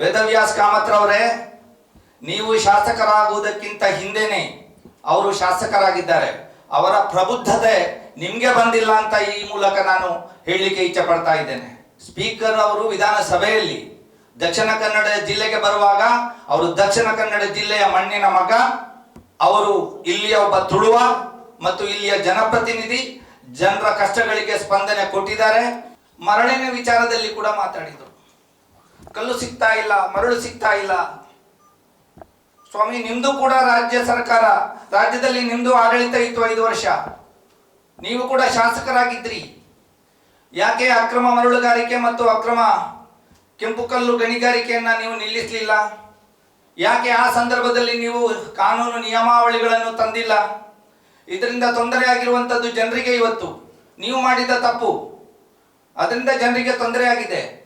ವೇದವ್ಯಾಸ್ ಕಾಮತ್ರವರೇ, ನೀವು ಶಾಸಕರಾಗುವುದಕ್ಕಿಂತ ಹಿಂದೆನೆ ಅವರು ಶಾಸಕರಾಗಿದ್ದಾರೆ. ಅವರ ಪ್ರಬುದ್ಧತೆ ನಿಮಗೆ ಬಂದಿಲ್ಲ ಅಂತ ಈ ಮೂಲಕ ನಾನು ಹೇಳಲಿಕ್ಕೆ ಇಚ್ಛೆ ಪಡ್ತಾ ಇದ್ದೇನೆ. ಸ್ಪೀಕರ್ ಅವರು ವಿಧಾನಸಭೆಯಲ್ಲಿ ದಕ್ಷಿಣ ಕನ್ನಡ ಜಿಲ್ಲೆಗೆ ಬರುವಾಗ ಅವರು ದಕ್ಷಿಣ ಕನ್ನಡ ಜಿಲ್ಲೆಯ ಮಣ್ಣಿನ ಮಗ, ಅವರು ಇಲ್ಲಿಯ ಒಬ್ಬ ತುಳುವ ಮತ್ತು ಇಲ್ಲಿಯ ಜನಪ್ರತಿನಿಧಿ ಜನರ ಕಷ್ಟಗಳಿಗೆ ಸ್ಪಂದನೆ ಕೊಟ್ಟಿದ್ದಾರೆ. ಮರಳಿನ ವಿಚಾರದಲ್ಲಿ ಕೂಡ ಮಾತಾಡಿದರು. ಕಲ್ಲು ಸಿಗ್ತಾ ಇಲ್ಲ, ಮರಳು ಸಿಗ್ತಾ ಇಲ್ಲ. ಸ್ವಾಮಿ, ನಿಮ್ದು ಕೂಡ ರಾಜ್ಯ ಸರ್ಕಾರ, ರಾಜ್ಯದಲ್ಲಿ ನಿಮ್ದು ಆಡಳಿತ ಇತ್ತು ಐದು ವರ್ಷ. ನೀವು ಕೂಡ ಶಾಸಕರಾಗಿದ್ರಿ. ಯಾಕೆ ಅಕ್ರಮ ಮರಳುಗಾರಿಕೆ ಮತ್ತು ಅಕ್ರಮ ಕೆಂಪು ಕಲ್ಲು ಗಣಿಗಾರಿಕೆಯನ್ನ ನೀವು ನಿಲ್ಲಿಸಲಿಲ್ಲ? ಯಾಕೆ ಆ ಸಂದರ್ಭದಲ್ಲಿ ನೀವು ಕಾನೂನು ನಿಯಮಾವಳಿಗಳನ್ನು ತಂದಿಲ್ಲ? ಇದರಿಂದ ತೊಂದರೆ ಆಗಿರುವಂಥದ್ದು ಜನರಿಗೆ ಇವತ್ತು. ನೀವು ಮಾಡಿದ ತಪ್ಪು. ಅದರಿಂದ ಜನರಿಗೆ ತೊಂದರೆ ಆಗಿದೆ.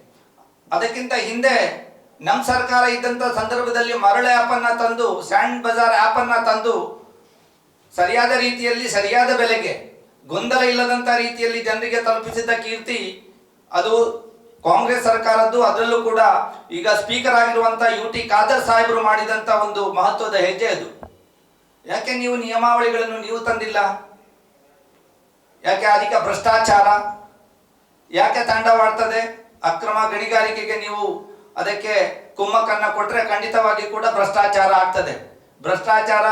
ಅದಕ್ಕಿಂತ ಹಿಂದೆ ನಮ್ಮ ಸರ್ಕಾರ ಇದ್ದಂಥ ಸಂದರ್ಭದಲ್ಲಿ ಮರಳು ಆ್ಯಪನ್ನು ತಂದು, ಸ್ಯಾಂಡ್ ಬಜಾರ್ ಆ್ಯಪನ್ನು ತಂದು, ಸರಿಯಾದ ರೀತಿಯಲ್ಲಿ, ಸರಿಯಾದ ಬೆಲೆಗೆ, ಗೊಂದಲ ಇಲ್ಲದಂಥ ರೀತಿಯಲ್ಲಿ ಜನರಿಗೆ ತಲುಪಿಸಿದ ಕೀರ್ತಿ, ಅದು ಕಾಂಗ್ರೆಸ್ ಸರ್ಕಾರದ್ದು. ಅದರಲ್ಲೂ ಕೂಡ ಈಗ ಸ್ಪೀಕರ್ ಆಗಿರುವಂಥ ಯು ಟಿ ಖಾದರ್ ಸಾಹೇಬರು ಮಾಡಿದಂಥ ಒಂದು ಮಹತ್ವದ ಹೆಜ್ಜೆ ಅದು. ಯಾಕೆ ನೀವು ನಿಯಮಾವಳಿಗಳನ್ನು ನೀವು ತಂದಿಲ್ಲ? ಯಾಕೆ ಅಧಿಕ ಭ್ರಷ್ಟಾಚಾರ? ಯಾಕೆ ತಾಂಡವಾಡ್ತದೆ ಅಕ್ರಮ ಗಣಿಗಾರಿಕೆಗೆ ನೀವು ಅದಕ್ಕೆ ಕುಮ್ಮಕ್ಕನ್ನ ಕೊಟ್ಟರೆ ಖಂಡಿತವಾಗಿ ಕೂಡ ಭ್ರಷ್ಟಾಚಾರ ಆಗ್ತದೆ. ಭ್ರಷ್ಟಾಚಾರ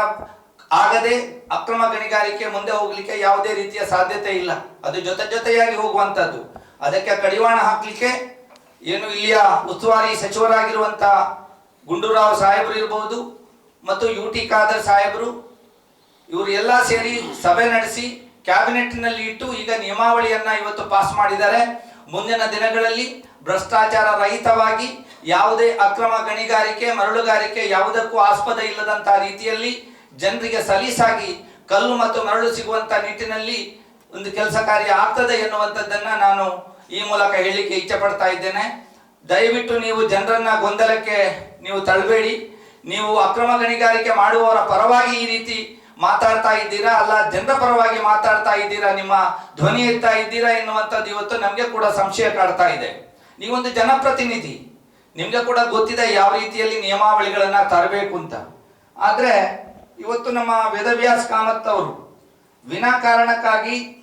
ಆಗದೆ ಅಕ್ರಮ ಗಣಿಗಾರಿಕೆ ಮುಂದೆ ಹೋಗ್ಲಿಕ್ಕೆ ಯಾವುದೇ ರೀತಿಯ ಸಾಧ್ಯತೆ ಇಲ್ಲ. ಅದು ಜೊತೆ ಜೊತೆಯಾಗಿ ಹೋಗುವಂತದ್ದು. ಅದಕ್ಕೆ ಕಡಿವಾಣ ಹಾಕ್ಲಿಕ್ಕೆ ಏನು ಇಲ್ಲಿಯ ಉಸ್ತುವಾರಿ ಸಚಿವರಾಗಿರುವಂತ ಗುಂಡೂರಾವ್ ಸಾಹೇಬರು ಇರಬಹುದು ಮತ್ತು ಯು ಟಿ ಖಾದರ್ ಸಾಹೇಬರು, ಇವರು ಎಲ್ಲ ಸೇರಿ ಸಭೆ ನಡೆಸಿ, ಕ್ಯಾಬಿನೆಟ್ನಲ್ಲಿ ಇಟ್ಟು ಈಗ ನಿಯಮಾವಳಿಯನ್ನ ಇವತ್ತು ಪಾಸ್ ಮಾಡಿದ್ದಾರೆ. ಮುಂದಿನ ದಿನಗಳಲ್ಲಿ ಭ್ರಷ್ಟಾಚಾರ ರಹಿತವಾಗಿ ಯಾವುದೇ ಅಕ್ರಮ ಗಣಿಗಾರಿಕೆ, ಮರಳುಗಾರಿಕೆ ಯಾವುದಕ್ಕೂ ಆಸ್ಪದ ಇಲ್ಲದಂತಹ ರೀತಿಯಲ್ಲಿ ಜನರಿಗೆ ಸಲೀಸಾಗಿ ಕಲ್ಲು ಮತ್ತು ಮರಳು ಸಿಗುವಂತ ನಿಟ್ಟಿನಲ್ಲಿ ಒಂದು ಕೆಲಸ ಕಾರ್ಯ ಆಗ್ತದೆ ಎನ್ನುವಂಥದ್ದನ್ನ ನಾನು ಈ ಮೂಲಕ ಹೇಳಲಿಕ್ಕೆ ಇಚ್ಛೆ ಪಡ್ತಾ ಇದ್ದೇನೆ. ದಯವಿಟ್ಟು ನೀವು ಜನರನ್ನ ಗೊಂದಲಕ್ಕೆ ನೀವು ತಳ್ಳಬೇಡಿ ನೀವು ಅಕ್ರಮ ಗಣಿಗಾರಿಕೆ ಮಾಡುವವರ ಪರವಾಗಿ ಈ ರೀತಿ ಮಾತಾಡ್ತಾ ಇದ್ದೀರಾ? ಅಲ್ಲ, ಜನರ ಪರವಾಗಿ ಮಾತಾಡ್ತಾ ಇದ್ದೀರಾ? ನಿಮ್ಮ ಧ್ವನಿ ಎತ್ತಾ ಇದ್ದೀರಾ ಎನ್ನುವಂಥದ್ದು ಇವತ್ತು ನಮಗೆ ಕೂಡ ಸಂಶಯ ಕಾಡ್ತಾ ಇದೆ. ನೀವೊಂದು ಜನಪ್ರತಿನಿಧಿ. ನಿಮಗೆ ಕೂಡ ಗೊತ್ತಿದೆ ಯಾವ ರೀತಿಯಲ್ಲಿ ನಿಯಮಾವಳಿಗಳನ್ನ ತರಬೇಕು ಅಂತ. ಆದ್ರೆ, ಇವತ್ತು ನಮ್ಮ ವೇದವ್ಯಾಸ್ ಕಾಮತ್ ಅವರು ವಿನಾಕಾರಣಕ್ಕಾಗಿ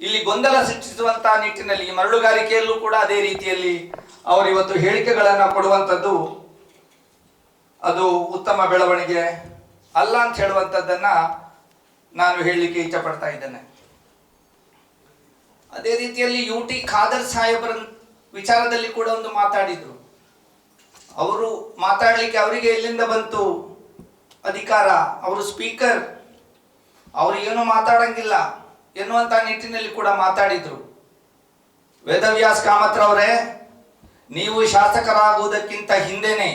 ಇಲ್ಲಿ ಗೊಂದಲ ಸೃಷ್ಟಿಸುವಂತಹ ನಿಟ್ಟಿನಲ್ಲಿ, ಈ ಮರಳುಗಾರಿಕೆಯಲ್ಲೂ ಕೂಡ ಅದೇ ರೀತಿಯಲ್ಲಿ ಅವರು ಇವತ್ತು ಹೇಳಿಕೆಗಳನ್ನ ಕೊಡುವಂಥದ್ದು ಅದು ಉತ್ತಮ ಬೆಳವಣಿಗೆ. ಅಲ್ಲ ಅಂತ ಹೇಳುವಂಥದ್ದನ್ನು ನಾನು ಹೇಳಲಿಕ್ಕೆ ಇಚ್ಛೆ ಪಡ್ತಾ ಇದ್ದೇನೆ. ಅದೇ ರೀತಿಯಲ್ಲಿ ಯು ಟಿ ಖಾದರ್ ಸಾಹೇಬರ ವಿಚಾರದಲ್ಲಿ ಕೂಡ ಒಂದು ಮಾತಾಡಿದ್ರು. ಅವರು ಮಾತಾಡಲಿಕ್ಕೆ ಅವರಿಗೆ ಎಲ್ಲಿಂದ ಬಂತು? ಅಧಿಕಾರ. ಅವರು ಸ್ಪೀಕರ್. ಅವರು ಏನು ಮಾತಾಡಂಗಿಲ್ಲ ಎನ್ನುವಂಥ ನಿಟ್ಟಿನಲ್ಲಿ ಕೂಡ ಮಾತಾಡಿದ್ರು. ವೇದವ್ಯಾಸ್ ಕಾಮತ್ರವರೇ ನೀವು ಶಾಸಕರಾಗುವುದಕ್ಕಿಂತ ಹಿಂದೆನೆ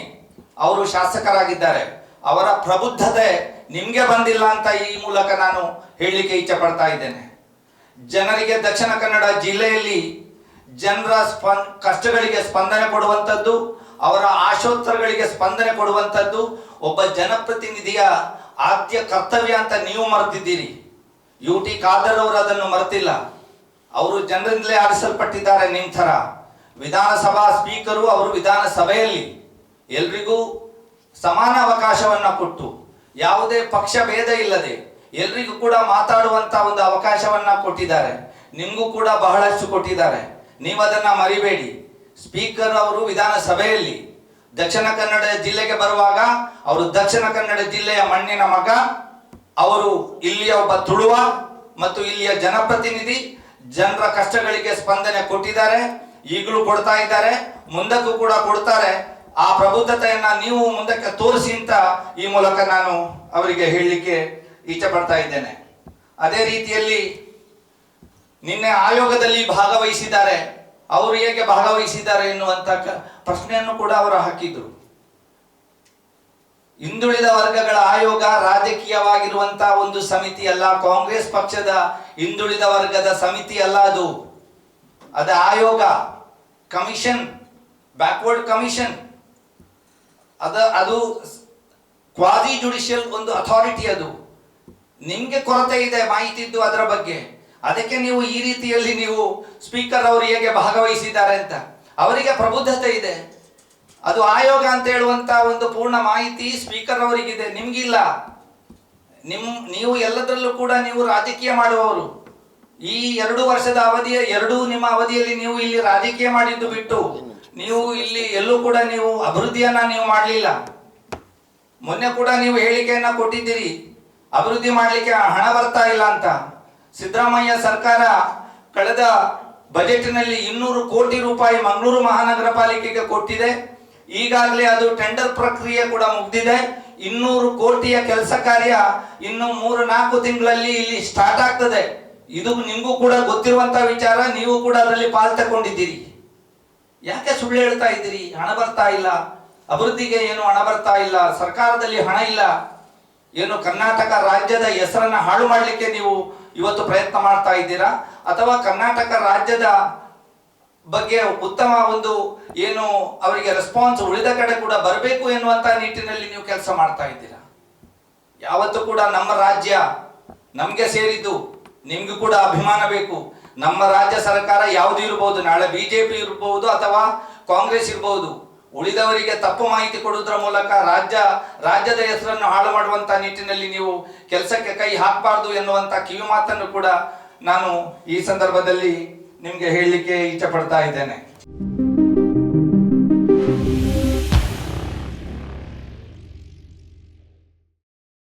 ಅವರು ಶಾಸಕರಾಗಿದ್ದಾರೆ. ಅವರ ಪ್ರಬುದ್ಧತೆ ನಿಮಗೆ ಬಂದಿಲ್ಲ ಅಂತ ಈ ಮೂಲಕ ನಾನು ಹೇಳಲಿಕ್ಕೆ ಇಚ್ಛೆ ಪಡ್ತಾ ಇದ್ದೇನೆ. ಜನರಿಗೆ ದಕ್ಷಿಣ ಕನ್ನಡ ಜಿಲ್ಲೆಯಲ್ಲಿ ಜನರ ಸ್ಪನ್ ಕಷ್ಟಗಳಿಗೆ ಸ್ಪಂದನೆ ಕೊಡುವಂಥದ್ದು, ಅವರ ಆಶೋತ್ತರಗಳಿಗೆ ಸ್ಪಂದನೆ ಕೊಡುವಂಥದ್ದು ಒಬ್ಬ ಜನಪ್ರತಿನಿಧಿಯ ಆದ್ಯ ಕರ್ತವ್ಯ ಅಂತ ನೀವು ಮರೆತಿದ್ದೀರಿ. ಯು ಟಿ ಖಾದರ್ ಅವರು ಅದನ್ನು ಮರೆತಿಲ್ಲ. ಅವರು ಜನರಿಂದಲೇ ಆರಿಸಲ್ಪಟ್ಟಿದ್ದಾರೆ ನಿಮ್ಮ ಥರ. ವಿಧಾನಸಭಾ ಸ್ಪೀಕರು ಅವರು ವಿಧಾನಸಭೆಯಲ್ಲಿ. ಎಲ್ರಿಗೂ ಸಮಾನ ಅವಕಾಶವನ್ನ ಕೊಟ್ಟು, ಯಾವುದೇ ಪಕ್ಷ ಭೇದ ಇಲ್ಲದೆ ಎಲ್ರಿಗೂ ಕೂಡ ಮಾತಾಡುವಂತ ಒಂದು ಅವಕಾಶವನ್ನ ಕೊಟ್ಟಿದ್ದಾರೆ. ನಿಮಗೂ ಕೂಡ ಬಹಳಷ್ಟು ಕೊಟ್ಟಿದ್ದಾರೆ. ನೀವು ಅದನ್ನ ಮರಿಬೇಡಿ. ಸ್ಪೀಕರ್ ಅವರು ವಿಧಾನಸಭೆಯಲ್ಲಿ ದಕ್ಷಿಣ ಕನ್ನಡ ಜಿಲ್ಲೆಗೆ ಬರುವಾಗ ಅವರು ದಕ್ಷಿಣ ಕನ್ನಡ ಜಿಲ್ಲೆಯ ಮಣ್ಣಿನ ಮಗ, ಅವರು ಇಲ್ಲಿಯ ಒಬ್ಬ ತುಳುವ ಮತ್ತು ಇಲ್ಲಿಯ ಜನಪ್ರತಿನಿಧಿ ಜನರ ಕಷ್ಟಗಳಿಗೆ ಸ್ಪಂದನೆ ಕೊಟ್ಟಿದ್ದಾರೆ. ಈಗಲೂ ಕೊಡ್ತಾ ಇದ್ದಾರೆ. ಮುಂದಕ್ಕೂ ಕೂಡ ಕೊಡ್ತಾರೆ. ಆ ಪ್ರಬುದ್ಧತೆಯನ್ನ ನೀವು ಮುಂದಕ್ಕೆ ತೋರಿಸಿ ಅಂತ ಈ ಮೂಲಕ ನಾನು ಅವರಿಗೆ ಹೇಳಲಿಕ್ಕೆ ಇಚ್ಛೆ ಪಡ್ತಾ ಇದ್ದೇನೆ. ಅದೇ ರೀತಿಯಲ್ಲಿ ನಿನ್ನೆ ಆಯೋಗದಲ್ಲಿ ಭಾಗವಹಿಸಿದ್ದಾರೆ. ಅವರು ಹೇಗೆ ಭಾಗವಹಿಸಿದ್ದಾರೆ ಎನ್ನುವಂತ ಪ್ರಶ್ನೆಯನ್ನು ಕೂಡ ಅವರು ಹಾಕಿದ್ರು. ಹಿಂದುಳಿದ ವರ್ಗಗಳ ಆಯೋಗ ರಾಜಕೀಯವಾಗಿರುವಂತಹ ಒಂದು ಸಮಿತಿ ಅಲ್ಲ, ಕಾಂಗ್ರೆಸ್ ಪಕ್ಷದ ಹಿಂದುಳಿದ ವರ್ಗದ ಸಮಿತಿ ಅಲ್ಲ ಅದು. ಅದ ಆಯೋಗ, ಕಮಿಷನ್, ಬ್ಯಾಕ್ವರ್ಡ್ ಕಮಿಷನ್. ಅದ, ಅದು ಕ್ವಾಸಿ ಜುಡಿಷಿಯಲ್ ಒಂದು ಅಥಾರಿಟಿ ಅದು. ನಿಮಗೆ ಕೊರತೆ ಇದೆ, ಮಾಹಿತಿ ಇದ್ದು ಅದರ ಬಗ್ಗೆ. ಅದಕ್ಕೆ ನೀವು ಈ ರೀತಿಯಲ್ಲಿ ನೀವು ಸ್ಪೀಕರ್ ಅವರು ಹೇಗೆ ಭಾಗವಹಿಸಿದ್ದಾರೆ ಅಂತ. ಅವರಿಗೆ ಪ್ರಬುದ್ಧತೆ ಇದೆ. ಅದು ಆಯೋಗ ಅಂತ ಹೇಳುವಂತ ಒಂದು ಪೂರ್ಣ ಮಾಹಿತಿ ಸ್ಪೀಕರ್ ಅವರಿಗಿದೆ. ನಿಮ್ಗಿಲ್ಲ. ನಿಮ್, ನೀವು ಎಲ್ಲದರಲ್ಲೂ ಕೂಡ ನೀವು ರಾಜಕೀಯ ಮಾಡುವವರು. ಈ ಎರಡು ವರ್ಷದ ಅವಧಿಯ, ಎರಡೂ ನಿಮ್ಮ ಅವಧಿಯಲ್ಲಿ ನೀವು ಇಲ್ಲಿ ರಾಜಕೀಯ ಮಾಡಿದ್ದು ಬಿಟ್ಟು. ನೀವು ಇಲ್ಲಿ ಎಲ್ಲೂ ಕೂಡ ನೀವು ಅಭಿವೃದ್ಧಿಯನ್ನ ನೀವು ಮಾಡಲಿಲ್ಲ. ಮೊನ್ನೆ ಕೂಡ ನೀವು ಹೇಳಿಕೆಯನ್ನ ಕೊಟ್ಟಿದ್ದೀರಿ. ಅಭಿವೃದ್ಧಿ ಮಾಡಲಿಕ್ಕೆ ಹಣ ಬರ್ತಾ ಇಲ್ಲ ಅಂತ. ಸಿದ್ದರಾಮಯ್ಯ ಸರ್ಕಾರ ಕಳೆದ ಬಜೆಟ್ನಲ್ಲಿ ಇನ್ನೂರು ಕೋಟಿ ರೂಪಾಯಿ ಮಂಗಳೂರು ಮಹಾನಗರ ಪಾಲಿಕೆಗೆ ಕೊಟ್ಟಿದೆ. ಈಗಾಗಲೇ ಅದು ಟೆಂಡರ್ ಪ್ರಕ್ರಿಯೆ ಕೂಡ ಮುಗ್ದಿದೆ. ಇನ್ನೂರು ಕೋಟಿಯ ಕೆಲಸ ಕಾರ್ಯ ಇನ್ನು ಮೂರು ನಾಲ್ಕು ತಿಂಗಳಲ್ಲಿ ಇಲ್ಲಿ ಸ್ಟಾರ್ಟ್ ಆಗ್ತದೆ. ಇದು ನಿಮಗೂ ಕೂಡ ಗೊತ್ತಿರುವಂತಹ ವಿಚಾರ, ನೀವು ಕೂಡ ಅದರಲ್ಲಿ ಪಾಲ್ ತಗೊಂಡಿದ್ದೀರಿ ಯಾಕೆ ಸುಳ್ಳು ಹೇಳ್ತಾ ಇದ್ದೀರಿ? ಹಣ ಬರ್ತಾ ಇಲ್ಲ. ಅಭಿವೃದ್ಧಿಗೆ ಏನು ಹಣ ಬರ್ತಾ ಇಲ್ಲ. ಸರ್ಕಾರದಲ್ಲಿ ಹಣ ಇಲ್ಲ. ಏನು ಕರ್ನಾಟಕ ರಾಜ್ಯದ ಹೆಸರನ್ನ ಹಾಳು ಮಾಡಲಿಕ್ಕೆ ನೀವು ಇವತ್ತು ಪ್ರಯತ್ನ ಮಾಡ್ತಾ ಇದ್ದೀರಾ? ಅಥವಾ ಕರ್ನಾಟಕ ರಾಜ್ಯದ ಬಗ್ಗೆ ಉತ್ತಮ ಒಂದು ಏನು ಅವರಿಗೆ ರೆಸ್ಪಾನ್ಸ್ ಉಳಿದ ಕಡೆ ಕೂಡ ಬರಬೇಕು ಎನ್ನುವಂತ ನಿಟ್ಟಿನಲ್ಲಿ ನೀವು ಕೆಲಸ ಮಾಡ್ತಾ ಇದ್ದೀರಾ? ಯಾವತ್ತೂ ಕೂಡ ನಮ್ಮ ರಾಜ್ಯ ನಮಗೆ ಸೇರಿದ್ದು, ನಿಮ್ಗೂ ಕೂಡ ಅಭಿಮಾನ ಬೇಕು. ನಮ್ಮ ರಾಜ್ಯ ಸರ್ಕಾರ ಯಾವುದು ಇರಬಹುದು ನಾಳೆ ಬಿಜೆಪಿ ಇರಬಹುದು ಅಥವಾ ಕಾಂಗ್ರೆಸ್ ಇರಬಹುದು ಉಳಿದವರಿಗೆ ತಪ್ಪು ಮಾಹಿತಿ ಕೊಡುವುದರ ಮೂಲಕ ರಾಜ್ಯ, ರಾಜ್ಯದ ಹೆಸರನ್ನು ಹಾಳು ಮಾಡುವಂತ ನಿಟ್ಟಿನಲ್ಲಿ ನೀವು ಕೆಲಸಕ್ಕೆ ಕೈ ಹಾಕಬಾರ್ದು ಎನ್ನುವಂತ ಕಿವಿ ಮಾತನ್ನು ಕೂಡ ನಾನು ಈ ಸಂದರ್ಭದಲ್ಲಿ ನಿಮಗೆ ಹೇಳಲಿಕ್ಕೆ ಇಚ್ಛೆ ಪಡ್ತಾ ಇದ್ದೇನೆ.